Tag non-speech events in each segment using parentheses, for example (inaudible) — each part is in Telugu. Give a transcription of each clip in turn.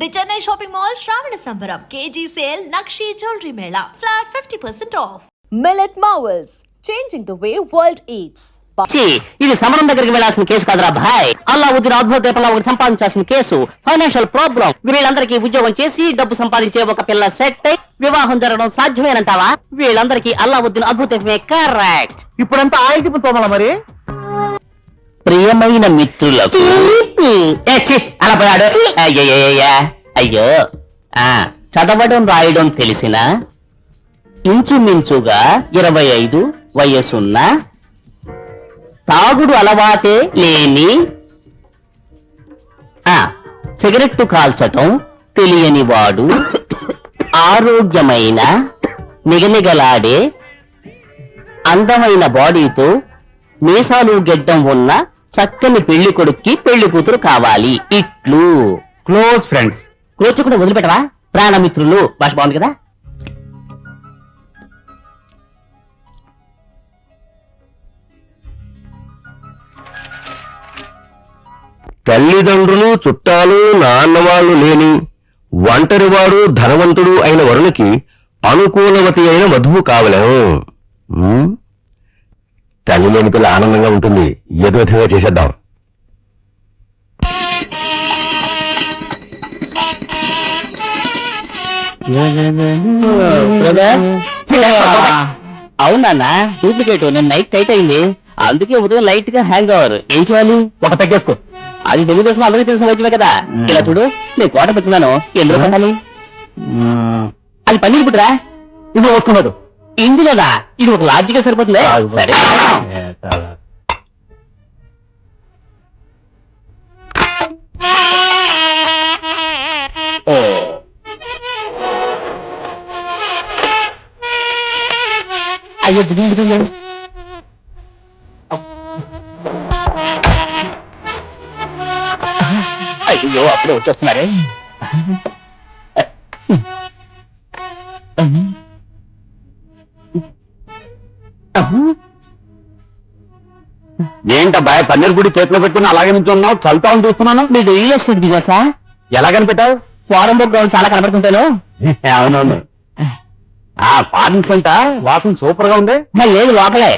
The Chennai shopping mall Shravana Sambaram KG sale nakshi jewellery mela flat fifty percent off Marvels, changing the way world eats. ఛీ, ఇది సమరం దగ్గరికి వెళ్ళాల్సిన కేసు కాదురా భాయ్. అల్లావుద్దీన్ అద్భుత దీపంలో ఒకటి సంపాదించాల్సిన కేసు. ఫైనాన్షియల్ ప్రాబ్లం వీళ్ళందరికీ ఉద్యోగం చేసి డబ్బు సంపాదించే ఒక పిల్ల సెట్ అయి వివాహం జరగడం సాధ్యమేనంటావా? వీళ్ళందరికీ అల్లావుద్దీన్ అద్భుత దీపమే కరెక్ట్ ఇప్పుడంతా ఆయిల్ తోమాలా మరి? ప్రియమైన మిత్రులకు. ఏ, ఛీ, అలా పోయాడు. అయ్యయ్యయ్యా. అయ్యో. ఆ చదవడం రాయడం తెలిసిన ఇంచుమించుగా ఇరవై ఐదు వయసున్న తాగుడు అలవాటే లేని ఆ సిగరెట్టు కాల్చటం తెలియని వాడు ఆరోగ్యమైన నిగనిగలాడే అందమైన బాడీతో మీసాలు గెడ్డం ఉన్న చక్కని పెళ్ళి కొడుక్కి పెళ్ళి కూతురు కావాలి. ఇట్లు. క్లోజ్ ఫ్రెండ్స్ క్రోచకుండా వదిలిపెట్టవా? ప్రాణమిత్రులు. భాష బాగుంది కదా? తల్లిదండ్రులు చుట్టాలు నాన్నవాళ్ళు లేని ఒంటరివాడు ధనవంతుడు అయిన వరునికి అనుకూలవతి అయిన వధువు కావలేము? తల్లి లేని పిల్ల ఆనందంగా ఉంటుంది. ఏదో విధంగా చేసేద్దాం. అవునా డూప్లికేట్ నేను నైట్ టైట్ అయింది. అందుకే ఉదయం లైట్గా హ్యాంగ్ అవ్వరు. ఏం చేయాలి? ఒక తగ్గేసుకో. అది తెలుగుదేశం అందరికీ తెలిసిన వైద్యమే కదా. ఇలా చూడు నేను కోట పెట్టుకున్నాను. ఎందులో పెట్టాలి అది పన్నీర్ పుట్టురా? ఇది వస్తున్నాడు. ఇందులోనా? ఇది ఒక లాజిక్ సరిపోతుంది? సరే. అయ్యో దిగింది అయ్యో అప్పుడే వచ్చేస్తున్నారే. ఏంటబ్బాయ్ పన్నీర్ గుడి చేతిలో పెట్టుకుని అలాగే నుంచున్నావు? చల్తావని చూస్తున్నాను. మీరు రియల్ ఎస్టేట్ బిజినెసా? ఎలా కనిపెట్టావు? ఫారం బుక్ చాలా కనబడుతుంటాను. (laughs) అవునవును. ఆ ఫారెన్స్ అంట? వాసన సూపర్గా ఉంది. మరి లేదు లోపలే.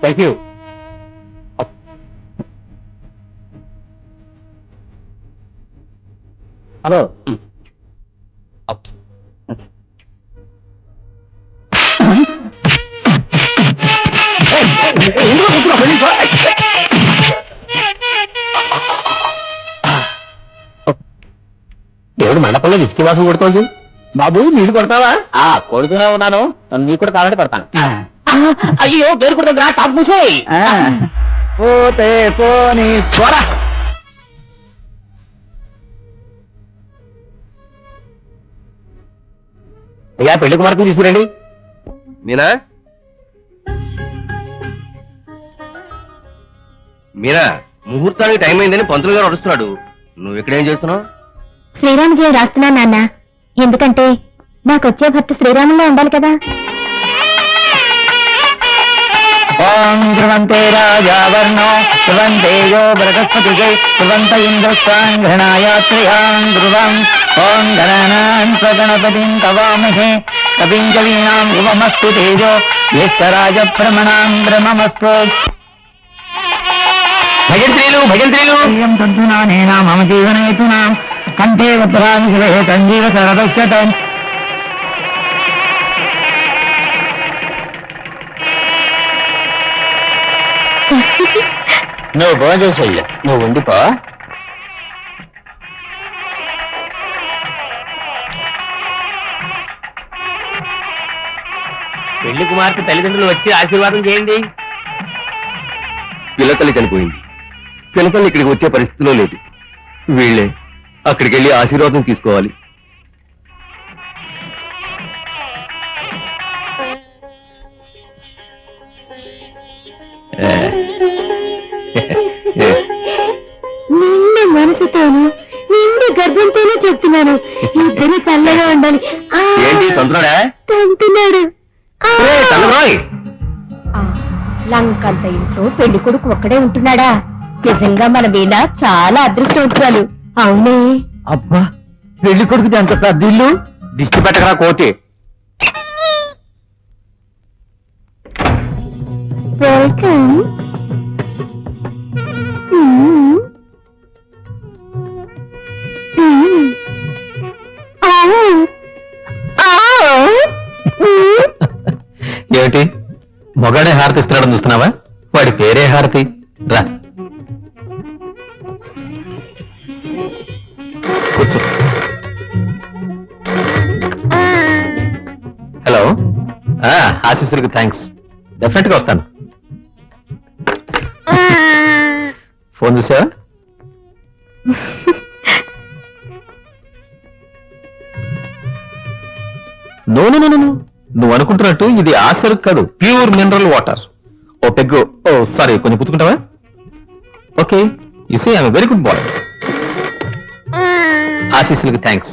Thank you hello. దేవుడు మండపంలో విసికి వాసన కొడుతోంది. బాబు నీళ్ళు కొడతావా? ఆ కొడుతూనే ఉన్నాను. నీకు కూడా కావాలంటే కొడతాను. అయ్యో పేరు కొడుతుందిరా టాప్ మూసేయ్. పోతే పోని పోరా. అయ్యా పెళ్ళి కుమార్తెను తీసుకురండి. మీనా? మీనా ముహూర్తానికి టైం అయిందని పంతులు గారు అడుస్తున్నాడు నువ్వు ఇక్కడ ఏం చేస్తున్నావు? శ్రీరామ జయ రాస్తున్నా నాన్న. ఎందుకంటే నాకొచ్చే భర్త శ్రీరాముల్లో ఉండాలి కదా. ఓం ధ్రువంతే రాజావర్ణో ధ్రువంతే యో బృహస్పతి ధ్రువంత ఇంద్రస్వాన్ ఘృణాయాత్రయాం ధ్రువం. ఓం గణనాన్ స్వగణపతిం కవామహే కవిం కవీనాం ధ్రువమస్తు తేజో జ్యేష్ఠరాజ భ్రమణాం బ్రహ్మమస్తు. భజంత్రీలు భజంత్రీలు! ప్రియం తంతునానేనా మమ జీవనేతునాం. కంఠే వత్రామి శివే సరదశ్యతం నువ్వు భోజనం చేసేయ్య. నువ్వు ఉండిపో. పెళ్ళి కుమార్తె తల్లిదండ్రులు వచ్చి ఆశీర్వాదం చేయండి. పిల్లతల్లి చనిపోయింది. పిల్లతల్లి ఇక్కడికి వచ్చే పరిస్థితిలో లేదు. వీళ్ళే అక్కడికి వెళ్ళి ఆశీర్వాదం తీసుకోవాలి. చెప్తున్నాను. ఇద్దరు చల్లగా ఉండాలి. తంతున్నాడు ఆ, ఆ, లంకంత ఇంట్లో పెళ్ళి కొడుకు ఒక్కడే ఉంటున్నాడా? నిజంగా మన మీద చాలా అదృష్టవంతురాలు అవునే. అబ్బా పెళ్ళి కొడుకు అంత పెద్ద ఇల్లు? దిష్టి పెట్టకరా కోతి. వెల్కమ్ చూస్తున్నావా? వాడి పేరే హారతి. రా. కూర్చో. హలో ఆశీస్సులకు థ్యాంక్స్ డెఫినెట్గా వస్తాను. ఫోన్ చూసావా? నో నో నో నువ్వు అనుకుంటున్నట్టు ఇది ఆ కాదు. ప్యూర్ మినరల్ వాటర్ ఓ పెగ్గు ఓ సారీ కొంచెం పుచ్చుకుంటావా okay you see I'm very good boy ఆశీస్సులకి thanks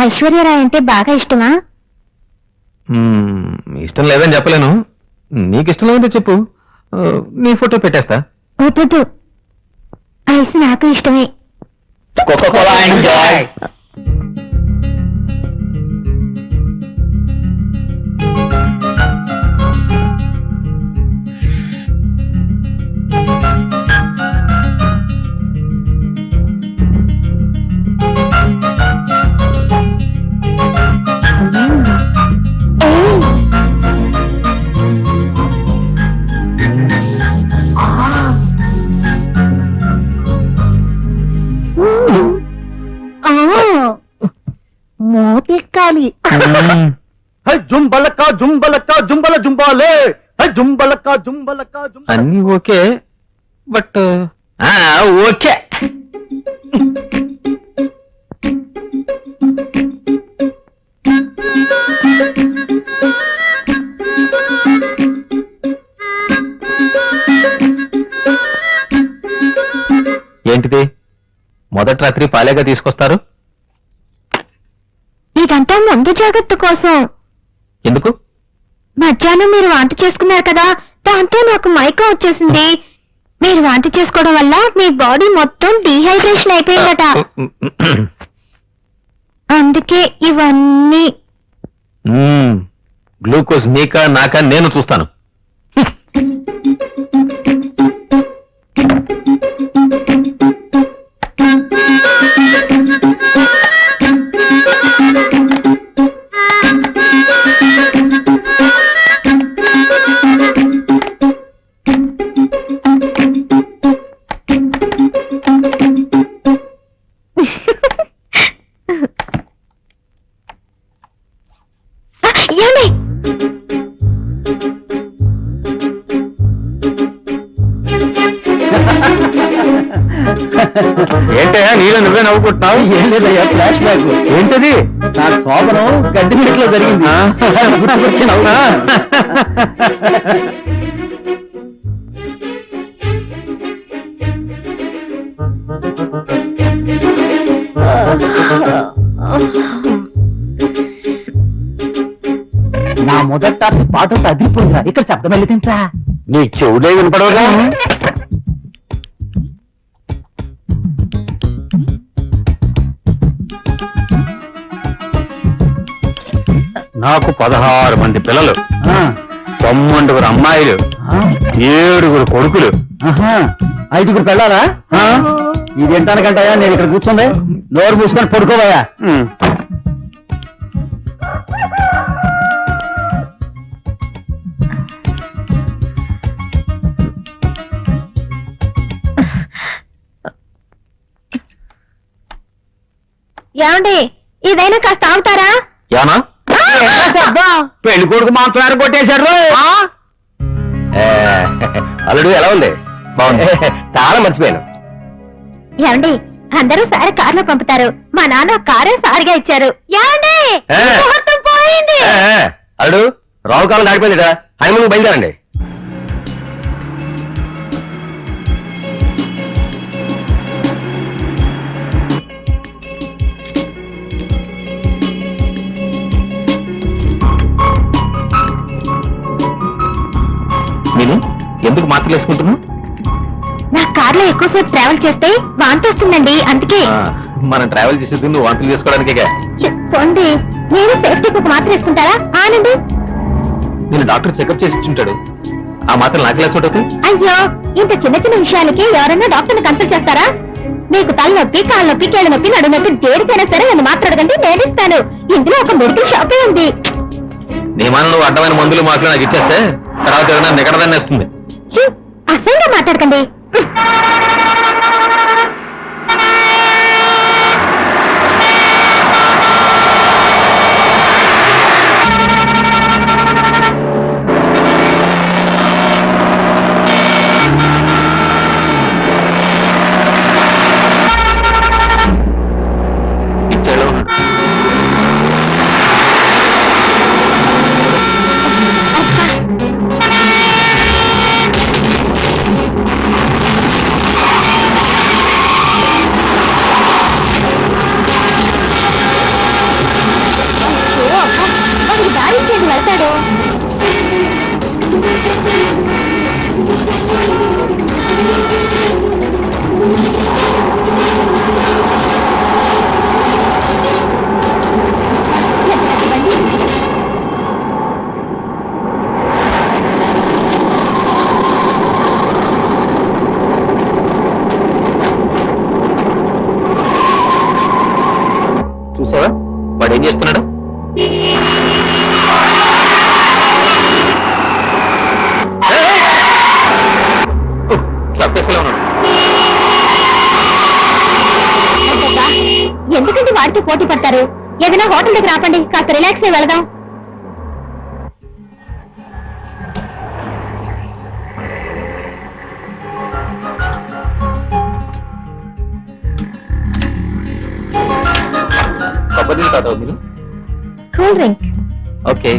Aishwarya Rai అంటే బాగా ఇష్టమా? ఇష్టం లేదని చెప్పలేను. నీకు ఇష్టం లేదంటే చెప్పు. ఆ, నీ ఫోటో పెట్టేస్తా. వద్దు ఐస్ నాకు ఇష్టమే. మోపెక్కాలి జుంబలక్క జుంబలక్క జుంబల జుంబాలే. జుంబలక్క జుంబలక్క జుంబల. అన్నీ ఓకే బట్ ఓకే. ఏంటిది? మొదటి రాత్రి పాలేగా తీసుకొస్తారు? ఇదంతా ముందు జాగ్రత్త కోసం. ఎందుకు? మధ్యాహ్నం మీరు వాంతి చేసుకున్నారు కదా దాంతో నాకు మైకం వచ్చేసింది. మీరు వాంతి చేసుకోవడం వల్ల మీ బాడీ మొత్తం డీహైడ్రేషన్ అయిపోయిందట. అందుకే ఇవన్నీ. గ్లూకోజ్ నీకా నాకా నేను చూస్తాను. నవ్వుకుంటున్నావు? ఏం లేదయ్యా ఫ్లాష్ బ్యాక్. ఏంటది? నా శోభనం గడ్డి మీట్లో జరిగింది. గుర్తుకొచ్చి నవ్వునా? నా మొదట పాట అదిరిపోయిందా ఇక్కడ శబ్దం వెళ్ళించా నీ చెవులే వినపడవగా నాకు పదహారు మంది పిల్లలు. తొమ్మిదిగురు అమ్మాయిలు ఏడుగురు కొడుకులు. ఐదుగురు పెళ్ళాలా ఇదేంటానికంటాయా నేను ఇక్కడ కూర్చుంది. నోరు మూసుకొని పడుకోవయ్యా ఏమండి ఇదైనా కాస్త ఆగుతారా? ఏమన్నా (laughs) పెళ్ళి కొడుకు మాంసం కొట్టేశారు అల్లుడు ఎలా ఉంది? బాగుంది. చాలా మర్చిపోయాను. ఏమండి అందరూ సారి కారులో పంపుతారు. మా నాన్న కారే సారిగా ఇచ్చారు. ఏమండి పోయింది. అల్లుడు రావు కాలం దాటిపోయింది కదా హైమూన్ బయలుదేరండి. ఎందుకు మాత్రలు వేసుకుంటున్నావు? నా కార్లో ఎక్కువసేపు ట్రావెల్ చేస్తే వాంతి వస్తుందండి అందుకే. మనం ట్రావెల్ చేసేది నువ్వు వంటలు చేసుకోవడానికే ఛీ, పోండి. నేను సేఫ్టీ మాత్రం వేసుకుంటారా? ఆనండి నేను డాక్టర్ చెకప్ చేసి ఇచ్చుంటాడు. ఆ మాత్రం నాకు ఎలా చూడవుతాయి అయ్యో ఇంత చిన్న చిన్న విషయాలకి ఎవరైనా డాక్టర్ని కన్సల్ట్ చేస్తారా? మీకు తలనొప్పి కాళ్ళ నొప్పి కీళ్ళ నొప్పి నడు నొప్పి దేనికైనా సరే నన్ను మాట్లాడకండి నేను ఇస్తాను. ఇందులో ఒక మెడికల్ షాపే ఉంది. నీ మన నువ్వు అడ్డమైన మందులు మాటలు నాకు ఇచ్చేస్తే తర్వాత ఏదైనా నిగడదాన్ని వస్తుంది అసహ్యంగా మాట్లాడకండి. హోటల్ దగ్గర ఆపండి కాస్త రిలాక్స్ అయి వెళదాం. కొబ్బరి తాతావు మీరు? Cool drink. ఓకే.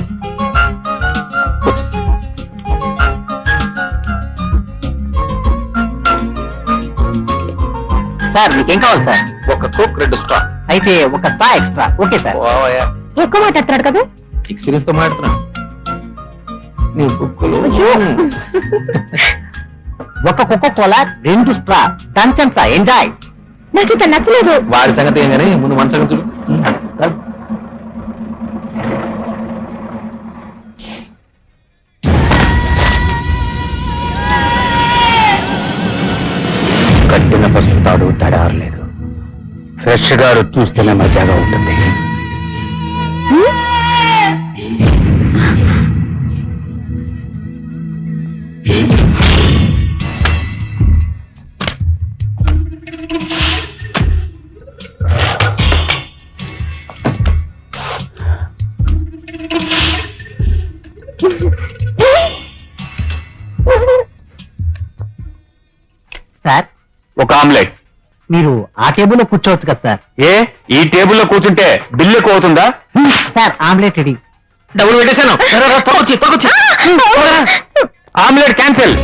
సార్ మీకేం కావాలి సార్? ఒక కోక్ రెండు స్టాక్ అయితే ఒక స్టా ఎక్స్ట్రా ఓకే సార్ ఎక్కువ మాట్లాడుతున్నాడు కదా? ఎక్స్పీరియన్స్తో మాట్లాడుతున్నా. నీ బుక్కులు అయ్యో. ఒక కుక్క కోలా రెండు స్ట్రా దంచంతా ఎంజాయ్ నాకు ఇక నచ్చలేదు. వాడి సంగతి ఏం కానీ ముందు మన సంగతి ఫ్రెష్గా చూస్తేనే మజాగా ఉంటుంది సార్ ఒక ఆమ్లెట్ మీరు ఆ టేబుల్లో కూర్చోవచ్చు కదా సార్. ఏ? ఈ టేబుల్లో కూర్చుంటే బిల్లు ఎక్కువ అవుతుందా? Sir omelette ready. డబ్బులు పెట్టేశాను. Omelette cancel.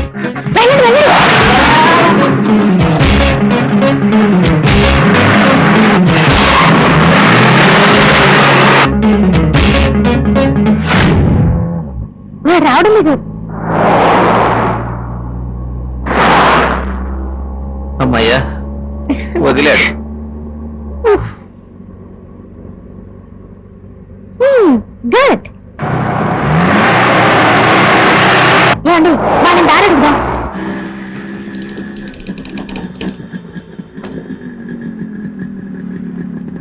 రావడం లేదు. వదిలాడు. గుడ్ ఏమండి వాళ్ళని దారి అడుగుదాం.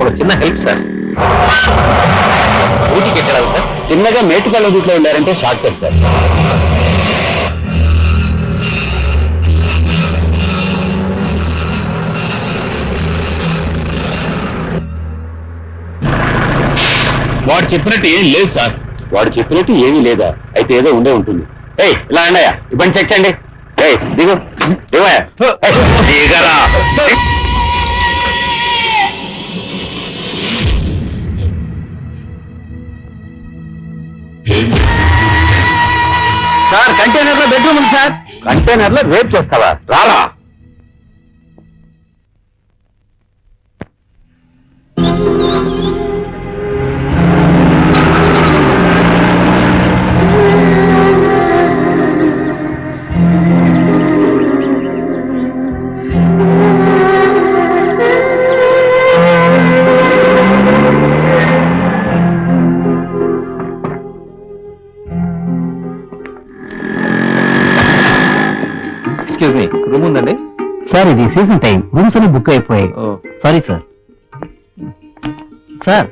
ఒక చిన్న హెల్ప్ సార్. ఊరికి ఎక్కడాలి సార్? చిన్నగా మేటుకల్ రూట్లో వెళ్ళారంటే షార్ట్ కట్ సార్. వాడు చెప్పినట్టు ఏం లేదు సార్. వాడు చెప్పినట్టు ఏమీ లేదా? అయితే ఏదో ఉండే ఉంటుంది. ఏయ్ ఇలా అండయా ఇబ్బంది చెక్ చేయండి ఏయ్ దిగు. దిగరా. సార్ కంటైనర్లో బెడ్రూమ్ ఉంది సార్. కంటైనర్లో రేప్ చేస్తావా? రారా. ఎక్స్క్యూజ్ మీ రూమ్ ఉందండి? సార్ ఇది సీజన్ టైం రూమ్స్ అన్ని బుక్ అయిపోయాయి. Sorry sir sir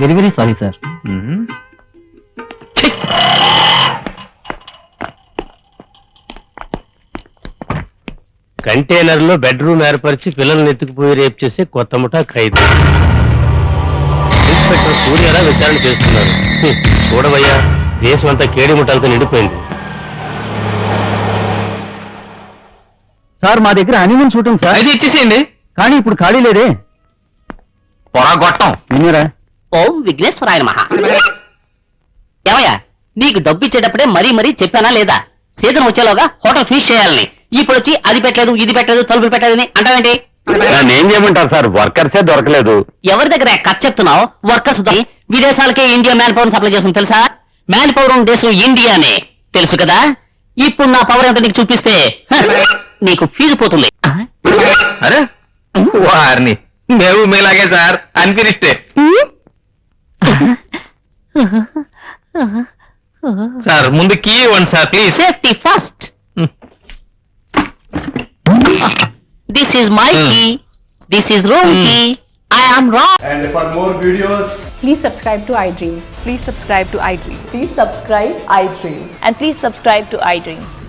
very very sorry sir కంటైనర్లో బెడ్రూమ్ ఏర్పరిచి పిల్లల్ని ఎత్తుకుపోయి రేప్ చేసే కొత్త ముఠా ఖైదీ. ఇన్స్పెక్టర్ సూర్యారా విచారణ చేస్తున్నారు. హ్మ్, చూడవయ్యా దేశం అంతా కేడి ముఠాలతో నిండిపోయింది. సార్ మా దగ్గర హనీమూన్ షూటింగ్ సార్. అది ఇచ్చేసేయండి. కానీ ఇప్పుడు ఖాళీ లేదే. పొరగొట్టం. విన్నారా? ఓం విఘ్నేశ్వరాయ మహా ఏమయ్యా నీకు డబ్బు ఇచ్చేటప్పుడే మరీ మరీ చెప్పానా లేదా? సీజన్ వచ్చేలోగా హోటల్ ఫీజ్ చేయాలని. ఇప్పుడు వచ్చి అది పెట్టలేదు ఇది పెట్టలేదు తలుపులు పెట్టలేదని అంటావేంటి? నన్ను ఏం చేయమంటారు సార్? వర్కర్సే దొరకలేదు. ఎవరి దగ్గర కథ చెప్తున్నావు? వర్కర్స్ విదేశాలకే ఇండియా మ్యాన్ పవర్ సప్లై చేస్తుంది తెలుసా? మ్యాన్ పవర్ ఉన్న దేశం ఇండియానే. తెలుసు కదా? ఇప్పుడు నా పవర్ ఎంత నీకు చూపిస్తే నీకు ఫీజు పోతుంది అరే వారిని మేము మీలాగే సార్ అన్ఫినిష్డే సార్ ముందు కీ ఇవ్వండి sir please safety first this is my key this is room key I am wrong And for more videos, Please subscribe to iDream. Please subscribe to iDream. Please subscribe iDream. And please subscribe to iDream.